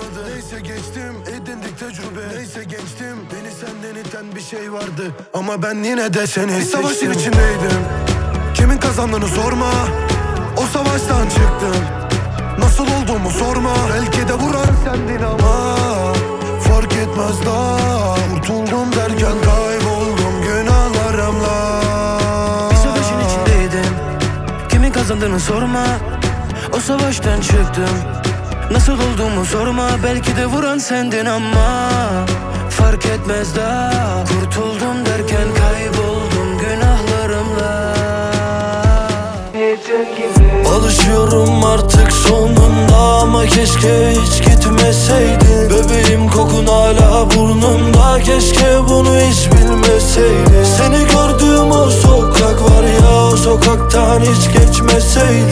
olmadı. Neyse geçtim edindik tecrübe. Neyse geçtim beni senden iten bir şey vardı. Ama ben yine de seni Bir savaşın içindeydim. Kimin kazandığını sorma O savaştan çıktım. Nasıl olduğumu sorma Belki de vuran sendin ama. Fark etmez daha Kurtuldum derken kayboldum günahlarımla. Bir savaşın içindeydim. Kimin kazandığını sorma O savaştan çıktım Nasıl olduğumu sorma Belki de vuran sendin ama Fark etmez daha Kurtuldum derken kayboldum günahlarımla. Alışıyorum artık sonunda ama keşke hiç gitmeseydin. Bebeğim kokun hala burnumda keşke bunu hiç bilmeseydin. Seni gördüğüm o sokak var ya o sokaktan hiç geçmeseydin